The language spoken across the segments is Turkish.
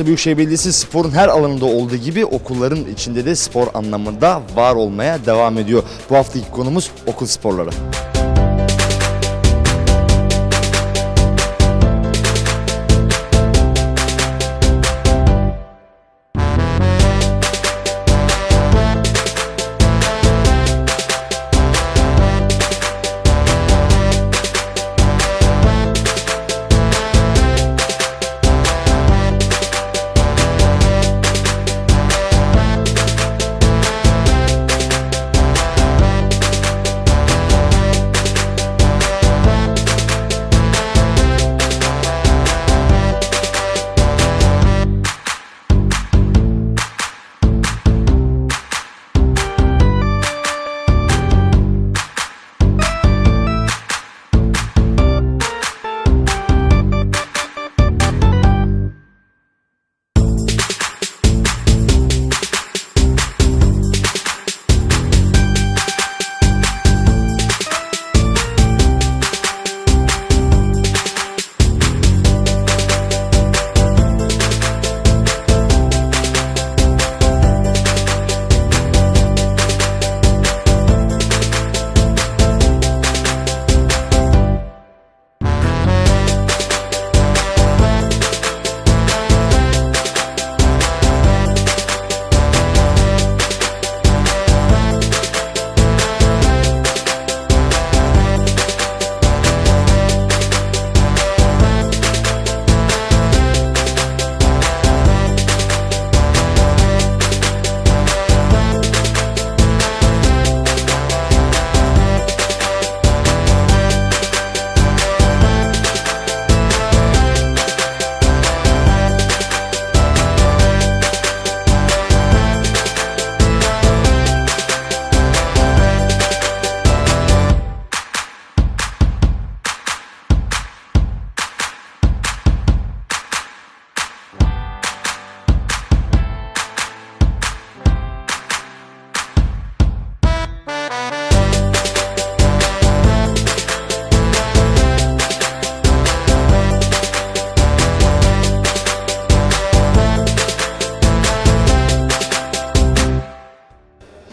Bursa Büyükşehir Belediyesi sporun her alanında olduğu gibi okulların içinde de spor anlamında var olmaya devam ediyor. Bu haftaki konumuz okul sporları.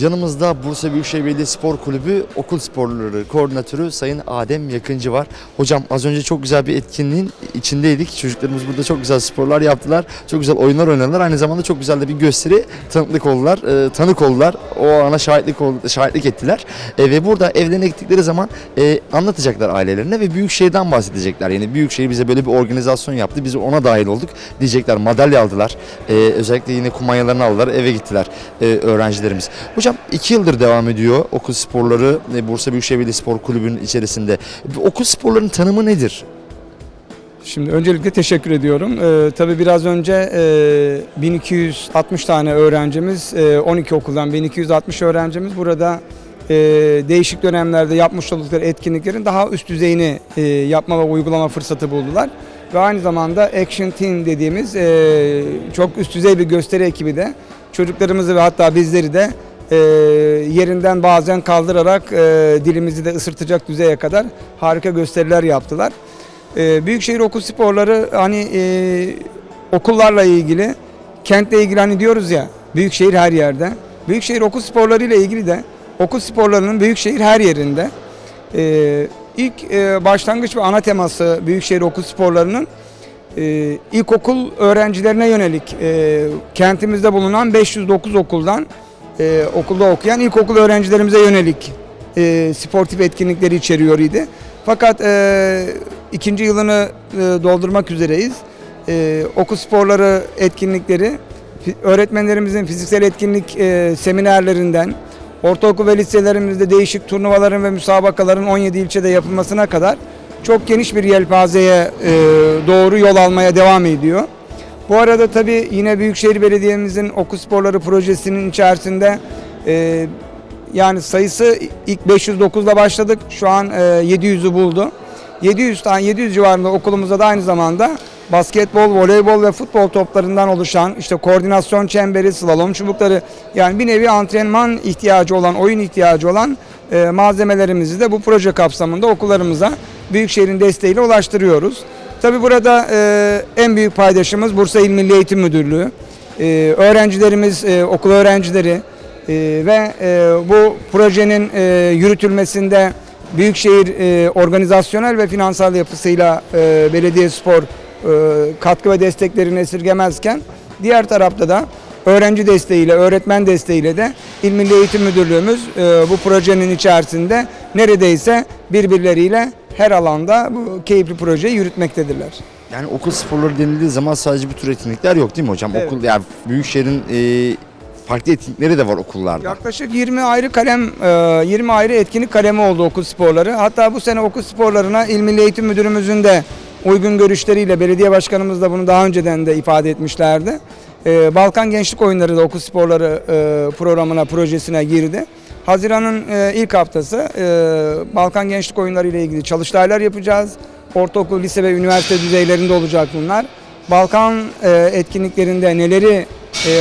Yanımızda Bursa Büyükşehir Belediyesi Spor Kulübü Okul Sporları Koordinatörü Sayın Adem Yakıncı var. Hocam az önce çok güzel bir etkinliğin içindeydik. Çocuklarımız burada çok güzel sporlar yaptılar. Çok güzel oyunlar oynadılar. Aynı zamanda çok güzel de bir gösteri tanıklık oldular. e, tanık oldular. O ana şahitlik şahitlik ettiler. E, ve burada evlerine gittikleri zaman e, anlatacaklar ailelerine ve Büyükşehir'den bahsedecekler. Yani Büyükşehir bize böyle bir organizasyon yaptı. Biz ona dahil olduk diyecekler. Madalya aldılar. E, özellikle yine kumanyalarını aldılar. Eve gittiler e, öğrencilerimiz. Hocam iki yıldır devam ediyor okul sporları e, Bursa Büyükşehir Belediyesi Spor Kulübü'nün içerisinde. Okul sporlarının tanımı nedir? Şimdi öncelikle teşekkür ediyorum. Ee, tabii biraz önce e, 1260 tane öğrencimiz, e, 12 okuldan 1260 öğrencimiz burada e, değişik dönemlerde yapmış oldukları etkinliklerin daha üst düzeyini e, yapma ve uygulama fırsatı buldular. Ve aynı zamanda Action Team dediğimiz e, çok üst düzey bir gösteri ekibi de çocuklarımızı ve hatta bizleri de e, yerinden bazen kaldırarak e, dilimizi de ısırtacak düzeye kadar harika gösteriler yaptılar. Ee, Büyükşehir Okul Sporları hani e, okullarla ilgili, kentle ilgili hani diyoruz ya Büyükşehir her yerde. Büyükşehir Okul Sporları ile ilgili de okul sporlarının Büyükşehir her yerinde. Ee, ilk e, başlangıç ve ana teması Büyükşehir Okul Sporları'nın e, ilkokul öğrencilerine yönelik e, kentimizde bulunan 509 okuldan e, okulda okuyan ilkokul öğrencilerimize yönelik e, sportif etkinlikleri içeriyor idi. Fakat e, ikinci yılını e, doldurmak üzereyiz. E, okul sporları etkinlikleri öğretmenlerimizin fiziksel etkinlik e, seminerlerinden ortaokul ve liselerimizde değişik turnuvaların ve müsabakaların 17 ilçede yapılmasına kadar çok geniş bir yelpazeye e, doğru yol almaya devam ediyor. Bu arada tabii yine Büyükşehir Belediye'mizin okul sporları projesinin içerisinde e, yani sayısı ilk 509'da başladık. Şu an e, 700'ü buldu. 700 tane 700 civarında okulumuzda da aynı zamanda basketbol, voleybol ve futbol toplarından oluşan işte koordinasyon çemberi, slalom çubukları yani bir nevi antrenman ihtiyacı olan, oyun ihtiyacı olan e, malzemelerimizi de bu proje kapsamında okullarımıza Büyükşehir'in desteğiyle ulaştırıyoruz. Tabi burada e, en büyük paydaşımız Bursa İl Milli Eğitim Müdürlüğü. E, öğrencilerimiz, e, okul öğrencileri e, ve e, bu projenin e, yürütülmesinde Büyükşehir e, organizasyonel ve finansal yapısıyla e, belediye spor e, katkı ve desteklerini esirgemezken diğer tarafta da öğrenci desteğiyle, öğretmen desteğiyle de İl Milli Eğitim Müdürlüğümüz e, bu projenin içerisinde neredeyse birbirleriyle her alanda bu keyifli projeyi yürütmektedirler. Yani okul sporları denildiği zaman sadece bu tür etkinlikler yok değil mi hocam? Evet. Okul yani Büyükşehir'in e, farklı etkinlikleri de var okullarda. Yaklaşık 20 ayrı kalem, e, 20 ayrı etkinlik kalemi oldu okul sporları. Hatta bu sene okul sporlarına İl Milli Eğitim Müdürümüzün de uygun görüşleriyle belediye başkanımız da bunu daha önceden de ifade etmişlerdi. E, Balkan Gençlik Oyunları da okul sporları e, programına, projesine girdi. Haziran'ın e, ilk haftası e, Balkan Gençlik Oyunları ile ilgili çalıştaylar yapacağız. Ortaokul, lise ve üniversite düzeylerinde olacak bunlar. Balkan e, etkinliklerinde neleri,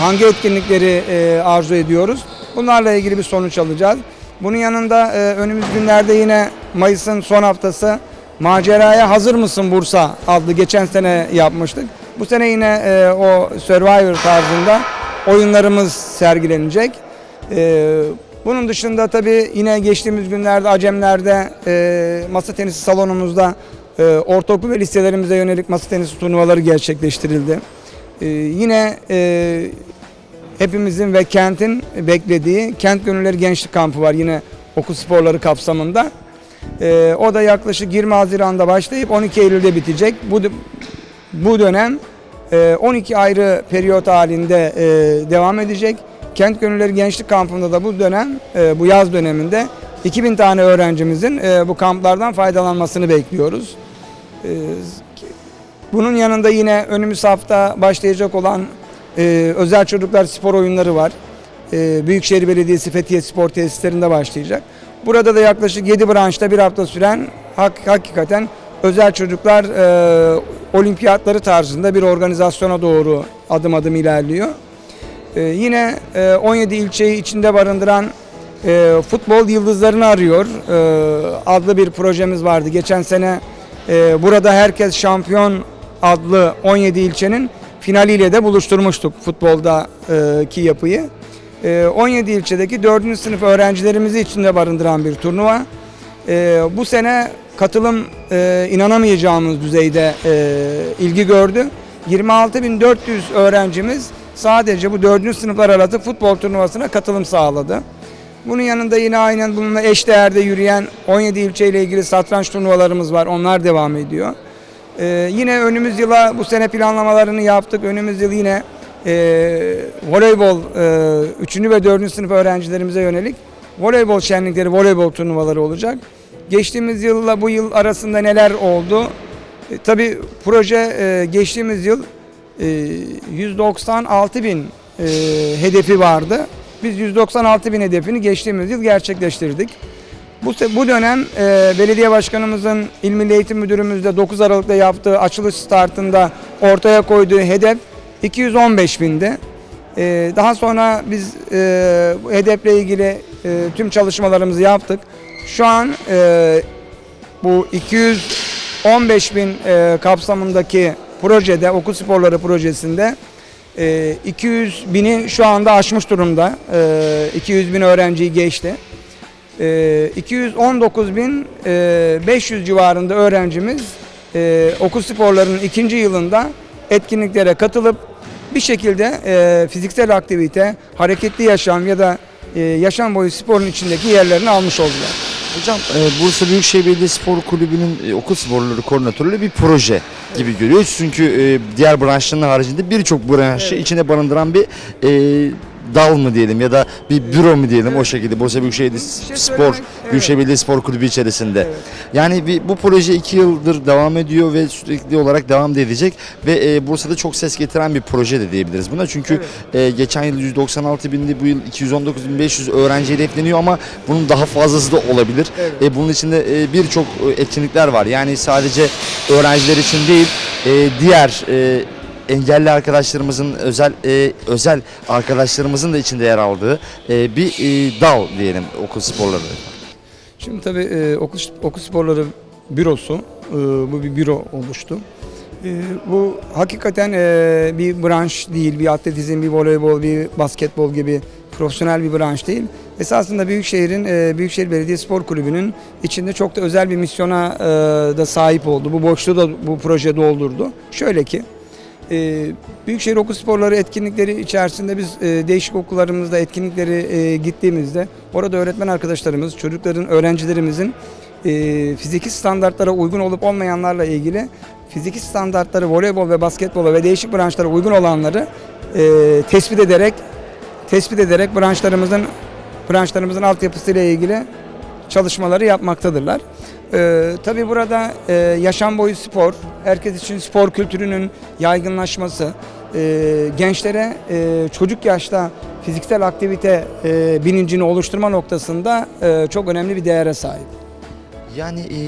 hangi etkinlikleri arzu ediyoruz? Bunlarla ilgili bir sonuç alacağız. Bunun yanında önümüz günlerde yine Mayıs'ın son haftası Maceraya Hazır mısın Bursa adlı geçen sene yapmıştık. Bu sene yine o Survivor tarzında oyunlarımız sergilenecek. Bunun dışında tabii yine geçtiğimiz günlerde Acemler'de e, masa tenisi salonumuzda e, ortaokul ve liselerimize yönelik masa tenisi turnuvaları gerçekleştirildi. E, yine e, hepimizin ve kentin beklediği Kent Gönülleri Gençlik Kampı var yine okul sporları kapsamında. E, o da yaklaşık 20 Haziran'da başlayıp 12 Eylül'de bitecek. Bu bu dönem e, 12 ayrı periyot halinde e, devam edecek. Kent Gönülleri Gençlik Kampı'nda da bu dönem, e, bu yaz döneminde 2000 tane öğrencimizin e, bu kamplardan faydalanmasını bekliyoruz. E, bunun yanında yine önümüz hafta başlayacak olan özel çocuklar spor oyunları var. Büyükşehir Belediyesi Fethiye Spor Tesislerinde başlayacak. Burada da yaklaşık 7 branşta bir hafta süren hak, hakikaten özel çocuklar olimpiyatları tarzında bir organizasyona doğru adım adım ilerliyor. E, yine e, 17 ilçeyi içinde barındıran e, futbol yıldızlarını arıyor e, adlı bir projemiz vardı. Geçen sene e, burada herkes şampiyon adlı 17 ilçenin finaliyle de buluşturmuştuk futboldaki yapıyı. E, 17 ilçedeki 4. sınıf öğrencilerimizi içinde barındıran bir turnuva. E, bu sene katılım e, inanamayacağımız düzeyde e, ilgi gördü. 26.400 öğrencimiz sadece bu 4. sınıflar arası futbol turnuvasına katılım sağladı. Bunun yanında yine aynen bununla eş değerde yürüyen 17 ilçeyle ilgili satranç turnuvalarımız var. Onlar devam ediyor. Ee, yine önümüz yıla bu sene planlamalarını yaptık. Önümüz yıl yine e, voleybol e, 3. ve 4. sınıf öğrencilerimize yönelik voleybol şenlikleri, voleybol turnuvaları olacak. Geçtiğimiz yılla bu yıl arasında neler oldu? E, tabii proje e, geçtiğimiz yıl 196 bin e, hedefi vardı. Biz 196 bin hedefini geçtiğimiz yıl gerçekleştirdik. Bu, bu dönem e, belediye başkanımızın İl Milli Eğitim Müdürümüzle 9 Aralık'ta yaptığı açılış startında ortaya koyduğu hedef 215 bindi. E, daha sonra biz e, bu hedefle ilgili e, tüm çalışmalarımızı yaptık. Şu an e, bu 215 bin e, kapsamındaki projede, okul sporları projesinde e, 200 bini şu anda aşmış durumda. E, 200 bin öğrenciyi geçti. E, 219 bin e, 500 civarında öğrencimiz e, okul sporlarının ikinci yılında etkinliklere katılıp bir şekilde e, fiziksel aktivite, hareketli yaşam ya da e, yaşam boyu sporun içindeki yerlerini almış oldular. Hocam e, Bursa Büyükşehir Belediye Spor Kulübü'nün e, okul sporları koordinatörü bir proje gibi görüyoruz. Çünkü e, diğer branşların haricinde birçok branşı içine barındıran bir e, dal mı diyelim ya da bir büro mu diyelim o şekilde Bursa Büyükşehir şey Spor evet. Büyükşehir Belediye Spor Kulübü içerisinde. Evet. Yani bir, bu proje iki yıldır devam ediyor ve sürekli olarak devam edecek ve e, Bursa'da çok ses getiren bir proje de diyebiliriz buna. Çünkü e, geçen yıl 196 bindi, bu yıl 219.500 öğrenci hedefleniyor ama bunun daha fazlası da olabilir. Evet. E, bunun içinde e, birçok e, etkinlikler var. Yani sadece öğrenciler için değil, e, diğer e, engelli arkadaşlarımızın özel e, özel arkadaşlarımızın da içinde yer aldığı e, bir e, dal diyelim okul sporları. Şimdi tabii e, okul, okul sporları bürosu, e, bu bir büro oluştu. Ee, bu hakikaten e, bir branş değil, bir atletizm, bir voleybol, bir basketbol gibi profesyonel bir branş değil. Esasında Büyükşehir'in, e, Büyükşehir Belediye Spor Kulübü'nün içinde çok da özel bir misyona e, da sahip oldu. Bu boşluğu da bu proje doldurdu. Şöyle ki, e, Büyükşehir Okul Sporları etkinlikleri içerisinde biz e, değişik okullarımızda etkinlikleri e, gittiğimizde orada öğretmen arkadaşlarımız, çocukların, öğrencilerimizin e, fiziki standartlara uygun olup olmayanlarla ilgili fiziki standartları voleybol ve basketbola ve değişik branşlara uygun olanları e, tespit ederek tespit ederek branşlarımızın branşlarımızın altyapısıyla ilgili çalışmaları yapmaktadırlar. Ee, tabii burada e, yaşam boyu spor, herkes için spor kültürünün yaygınlaşması, e, gençlere e, çocuk yaşta fiziksel aktivite e, bilincini oluşturma noktasında e, çok önemli bir değere sahip. Yani e,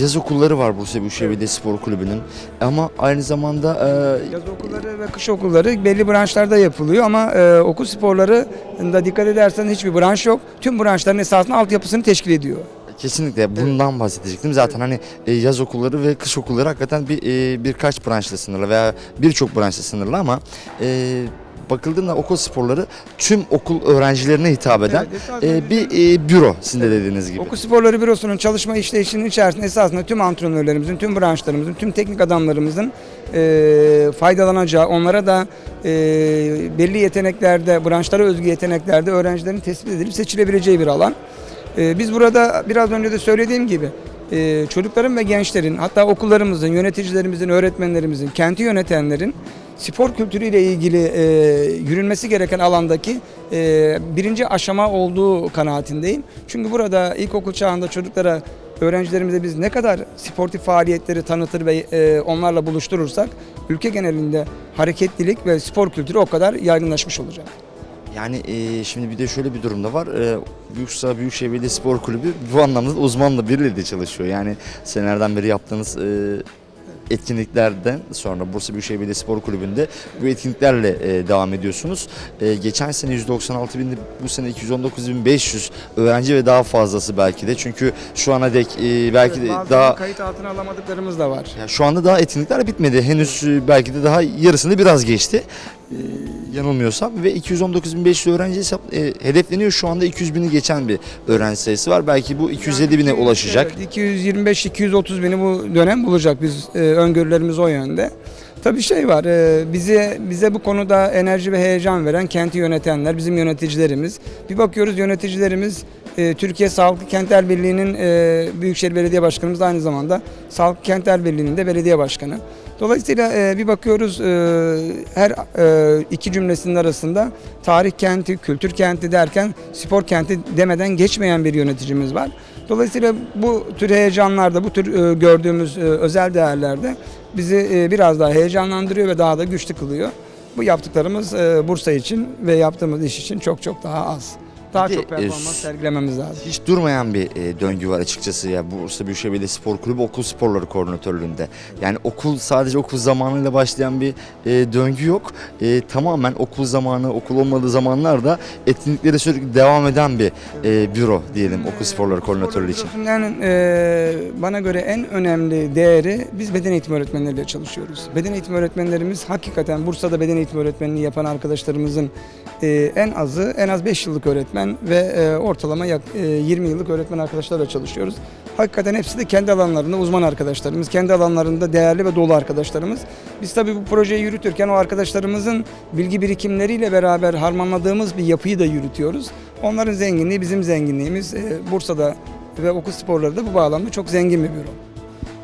yaz okulları var Bursa Büyükşehir Belediye Spor Kulübü'nün ama aynı zamanda e, Yaz okulları ve kış okulları belli branşlarda yapılıyor ama e, okul sporları da dikkat edersen hiçbir branş yok. Tüm branşların esasında altyapısını teşkil ediyor. Kesinlikle bundan bahsedecektim. Zaten hani e, yaz okulları ve kış okulları hakikaten bir e, birkaç branşla sınırlı veya birçok branşla sınırlı ama e, bakıldığında okul sporları tüm okul öğrencilerine hitap eden Evet, e, bir e, büro sizin de dediğiniz gibi. Okul Sporları Bürosu'nun çalışma işleyişinin içerisinde esasında tüm antrenörlerimizin, tüm branşlarımızın, tüm teknik adamlarımızın e, faydalanacağı, onlara da e, belli yeteneklerde, branşlara özgü yeteneklerde öğrencilerin tespit edilip seçilebileceği bir alan. E, biz burada biraz önce de söylediğim gibi e, çocukların ve gençlerin, hatta okullarımızın, yöneticilerimizin, öğretmenlerimizin, kenti yönetenlerin spor kültürüyle ilgili e, yürünmesi gereken alandaki e, birinci aşama olduğu kanaatindeyim. Çünkü burada ilkokul çağında çocuklara, öğrencilerimize biz ne kadar sportif faaliyetleri tanıtır ve e, onlarla buluşturursak ülke genelinde hareketlilik ve spor kültürü o kadar yaygınlaşmış olacak. Yani e, şimdi bir de şöyle bir durumda var. E, Büyükşehir Büyükşehir Belediye Spor Kulübü bu anlamda uzmanla biriyle de çalışıyor. Yani senelerden beri yaptığınız e, etkinliklerden sonra Bursa Büyükşehir Belediye Spor Kulübü'nde bu etkinliklerle e, devam ediyorsunuz. E, geçen sene 196 bindi, bu sene 219.500 öğrenci ve daha fazlası belki de. Çünkü şu ana dek e, belki de Bazı daha kayıt altına alamadıklarımız da var. ya şu anda daha etkinlikler bitmedi. Henüz e, belki de daha yarısını biraz geçti. E, yanılmıyorsam ve 219.500 öğrenci hesap, e, hedefleniyor. Şu anda 200 bini geçen bir öğrenci sayısı var. Belki bu 250 bine ulaşacak. Evet, 225-230 bini bu dönem bulacak. Biz e, öngörülerimiz o yönde. Tabii şey var, e, bize bize bu konuda enerji ve heyecan veren kenti yönetenler, bizim yöneticilerimiz. Bir bakıyoruz yöneticilerimiz e, Türkiye Sağlıklı Kentler Birliği'nin e, Büyükşehir Belediye Başkanımız aynı zamanda Sağlıklı Kentler Birliği'nin de belediye başkanı. Dolayısıyla e, bir bakıyoruz e, her e, iki cümlesinin arasında tarih kenti, kültür kenti derken spor kenti demeden geçmeyen bir yöneticimiz var. Dolayısıyla bu tür heyecanlarda, bu tür e, gördüğümüz e, özel değerlerde bizi e, biraz daha heyecanlandırıyor ve daha da güçlü kılıyor. Bu yaptıklarımız e, Bursa için ve yaptığımız iş için çok çok daha az. Daha çok performans e, sergilememiz lazım. Hiç durmayan bir e, döngü var açıkçası ya Bursa Büyükşehir Belediye Spor Kulübü okul sporları koordinatörlüğünde. Yani okul sadece okul zamanıyla başlayan bir e, döngü yok. E, tamamen okul zamanı, okul olmadığı zamanlarda etkinlikleri sürekli devam eden bir e, büro diyelim okul sporları koordinatörlüğü için. E, bana göre en önemli değeri biz beden eğitimi öğretmenleriyle çalışıyoruz. Beden eğitimi öğretmenlerimiz hakikaten Bursa'da beden eğitimi öğretmenliği yapan arkadaşlarımızın e, en azı en az 5 yıllık öğretmen ve e, ortalama yak, e, 20 yıllık öğretmen arkadaşlarla çalışıyoruz. Hakikaten hepsi de kendi alanlarında uzman arkadaşlarımız, kendi alanlarında değerli ve dolu arkadaşlarımız. Biz tabii bu projeyi yürütürken o arkadaşlarımızın bilgi birikimleriyle beraber harmanladığımız bir yapıyı da yürütüyoruz. Onların zenginliği bizim zenginliğimiz. E, Bursa'da ve okul sporları da bu bağlamda çok zengin bir büro.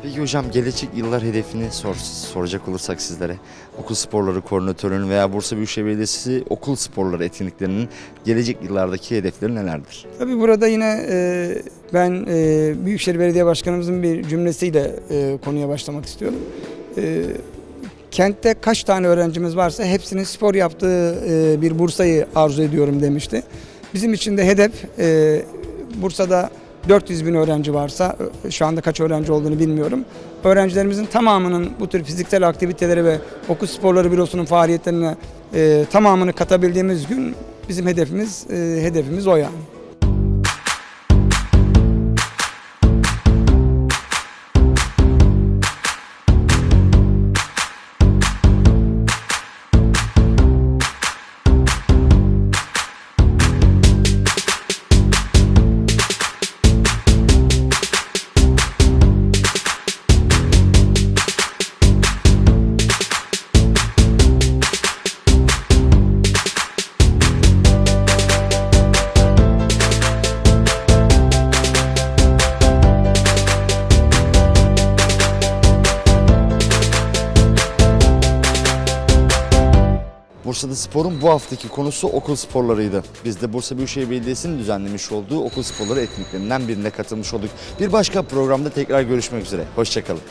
Peki hocam gelecek yıllar hedefini sor, soracak olursak sizlere. Okul sporları koordinatörünün veya Bursa Büyükşehir Belediyesi okul sporları etkinliklerinin gelecek yıllardaki hedefleri nelerdir? Tabii burada yine e, ben e, Büyükşehir Belediye Başkanımızın bir cümlesiyle e, konuya başlamak istiyorum. E, kentte kaç tane öğrencimiz varsa hepsinin spor yaptığı e, bir Bursa'yı arzu ediyorum demişti. Bizim için de hedef e, Bursa'da 400 bin öğrenci varsa e, şu anda kaç öğrenci olduğunu bilmiyorum. Öğrencilerimizin tamamının bu tür fiziksel aktivitelere ve okul sporları bürosunun faaliyetlerine e, tamamını katabildiğimiz gün bizim hedefimiz e, hedefimiz o yani. Bursa'da Spor'un bu haftaki konusu okul sporlarıydı. Biz de Bursa Büyükşehir Belediyesi'nin düzenlemiş olduğu okul sporları etkinliklerinden birine katılmış olduk. Bir başka programda tekrar görüşmek üzere. Hoşçakalın.